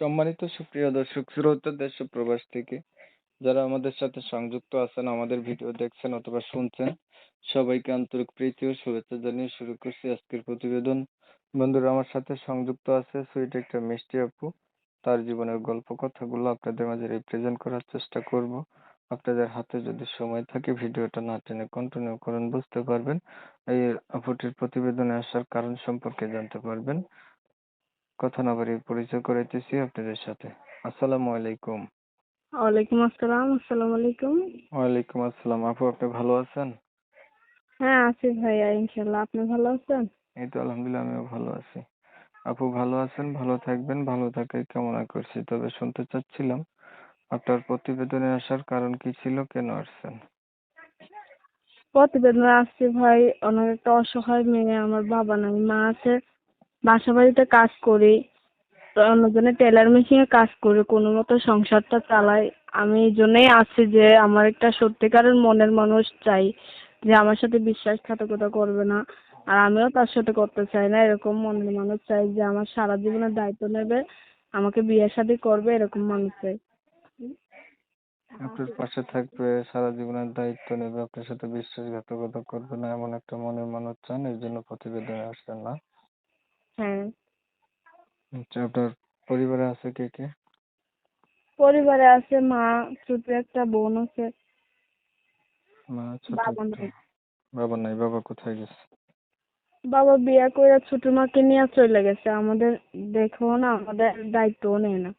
সম্মানিত সুপ্রিয় দর্শক শ্রোতা দেশ ও প্রবাস থেকে যারা আমাদের সাথে সংযুক্ত আছেন, আমাদের ভিডিও দেখছেন অথবা শুনছেন, সবাইকে আন্তরিক প্রীতি ও শুভেচ্ছা জানিয়ে শুরু করছি আজকের প্রতিবেদন। বন্ধুরা, আমার সাথে সংযুক্ত আছে সুইট একটা মিষ্টি আপু। তার জীবনের গল্প কথাগুলো আপনাদের মাঝে রিপ্রেজেন্ট করার চেষ্টা করব। আপনাদের হাতে যদি সময় থাকে, ভিডিওটা না টেনে কন্টিনিউ করেন, বুঝতে পারবেন। এই আপুটির প্রতিবেদনে আসার কারণ সম্পর্কে জানতে পারবেন। কথা না বাড়িয়ে পরিচয় করাইতেছি আপনাদের সাথে। আসসালামু আলাইকুম। ওয়ালাইকুম আসসালাম আসসালামু আলাইকুম। ওয়ালাইকুম আসসালাম। আপু আপনি ভালো আছেন? হ্যাঁ আছি ভাইয়া ইনশাল্লাহ আপনি ভালো আছেন? এই তো আলহামদুলিল্লাহ আমিও ভালো আছি। আপু ভালো আছেন? ভালো থাকবেন ভালো থাকাই কামনা করছি। তবে শুনতে চাচ্ছিলাম আপনার প্রতিবেদনে আসার কারণ কি ছিল কেন আসছেন? প্রতিবেদনে আসছি ভাই অনেক একটা অসহায় মেয়ে আমার বাবা নাই মা আছে। বাসা বাড়িতে কাজ করি, তো অন্যজনের টেলার মেশিনে কাজ করে, কোনো মতো সংসারটা চালাই। আমি এই জন্যই আছি যে আমার একটা সত্যিকারের মনের মানুষ চাই, যে আমার সাথে বিশ্বাসঘাতকতা করবে না। আর আমিও তার সাথে করতে চাই না, এরকম মনের মানুষ চাই যে আমার সারা জীবনের দায়িত্ব নেবে, আমাকে বিয়ে শাদী করবে, এরকম মানুষ চাই। আপনার পাশে থাকবে, সারা জীবনের দায়িত্ব নেবে, আপনার সাথে বিশ্বাসঘাতকতা করবে না, এমন একটা মনের মানুষ চান, এর জন্য প্রতিবেদনে আসছেন না। হ্যাঁ। আচ্ছা আপনার পরিবারে আছে কে কে? পরিবারে আছে মা ছোট একটা বোন আছে। মা ছোট বাবা একটা- নাই। বাবা নাই বাবা কোথায় গেছে? বাবা বিয়ে করে ছোট মাকে নিয়ে চলে গেছে। আমাদের দেখেও না আমাদের দায়িত্বও নেয় না।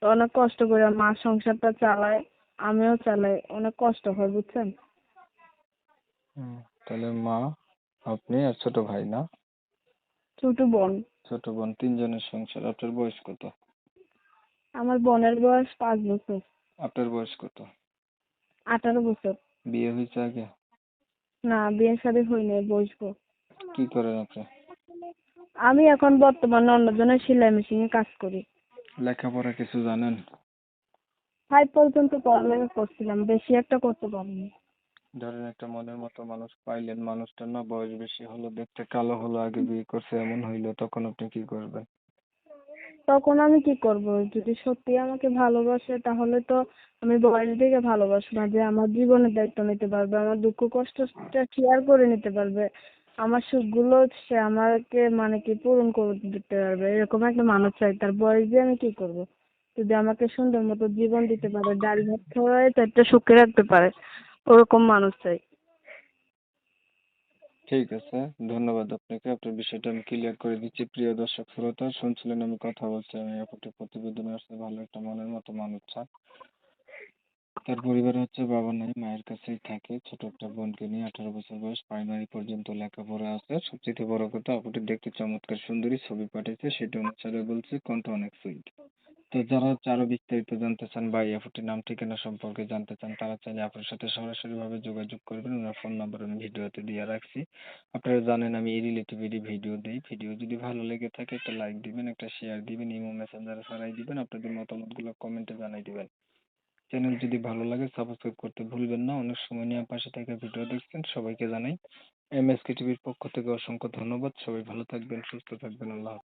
তো অনেক কষ্ট করে মা সংসারটা চালায় আমিও চালাই। অনেক কষ্ট হয় বুঝছেন? হুম, তাহলে মা আপনি আর ছোট ভাই না? ছোট বোন। ছোট বোন তিনজনের সংসার। আপনার বয়স কত? আমার বোনের বয়স পাঁচ বছর। আপনার বয়স কত? আঠারো বছর। বিয়ে হয়েছে আগে? না বিয়ে শাদী হয়নি বসবো কি করেন আপনি? আমি এখন বর্তমানে অন্যজনের সেলাই মেশিনে কাজ করি। লেখাপড়া কিছু জানেন? ফাইভ পর্যন্ত পড়ালেখা করছিলাম বেশি একটা করতে পারিনি। ধরেন একটা মনের মতো মানুষ পাইলেন মানুষটার না বয়স বেশি হলো, দেখতে কালো হলো, আগে বিয়ে করছে, এমন হইল, তখন আপনি কি করবেন? তখন আমি কি করব? যদি সত্যি আমাকে ভালোবাসে, তাহলে তো আমি বয়স দেখে ভালোবাসবো না যে আমার জীবনের দায়িত্ব নিতে পারবে, আমার দুঃখ কষ্টটা শেয়ার করে নিতে পারবে? আমার সুখগুলো সে আমাকে মানে কি পূরণ করে দিতে পারবে, এরকম একটা মানুষ চাই, তার বয়স দিয়ে আমি কি করব? যদি আমাকে সুন্দর মতো জীবন দিতে পারে, দাড়ি ভাত খাওয়ায় চারটা সুখে রাখতে পারে। ওরকম মানুষ চাই। ঠিক আছে, ধন্যবাদ আপনাকে। আপনার বিষয়টা আমি ক্লিয়ার করে দিচ্ছি। প্রিয় দর্শক, শ্রোতা, শুনছিলেন আমি কথা বলছি। আমি আপনার প্রতিবেদনে আসছে, ভালো একটা মনের মতো মানুষ চান তার পরিবারে হচ্ছে বাবা নাই, মায়ের কাছেই থাকে। ছোট একটা বোনকে নিয়ে আঠারো বছর বয়স প্রাইমারি পর্যন্ত লেখাপড়া আছে। সবচেয়ে বড় কথা আপুটি দেখতে চমৎকার সুন্দরী ছবি পাঠিয়েছে সেটা অনুসারে বলছি, কণ্ঠ অনেক সুইট তো যারা হচ্ছে আরও বিস্তারিত জানতে চান বা এই আপুটির নাম ঠিকানা সম্পর্কে জানতে চান, তারা চাইলে আপনার সাথে সরাসরি ভাবে যোগাযোগ করবেন। ওনার ফোন নাম্বার আমি ভিডিওতে দিয়ে রাখছি। আপনারা জানেন আমি এই রিলেটিভেরই ভিডিও দিই। ভিডিও যদি ভালো লেগে থাকে একটা লাইক দিবেন, একটা শেয়ার দিবেন, ইমো মেসেঞ্জারে ছড়াই দিবেন, আপনাদের মতামতগুলো কমেন্টে জানাই দিবেন। চ্যানেল যদি ভালো লাগে সাবস্ক্রাইব করতে ভুলবেন না। অনেক সময় নিয়ে পাশে থেকে ভিডিও দেখছেন, সবাইকে জানাই। এম এস কে টিভির পক্ষ থেকে অসংখ্য ধন্যবাদ। সবাই ভালো থাকবেন, সুস্থ থাকবেন। আল্লাহ।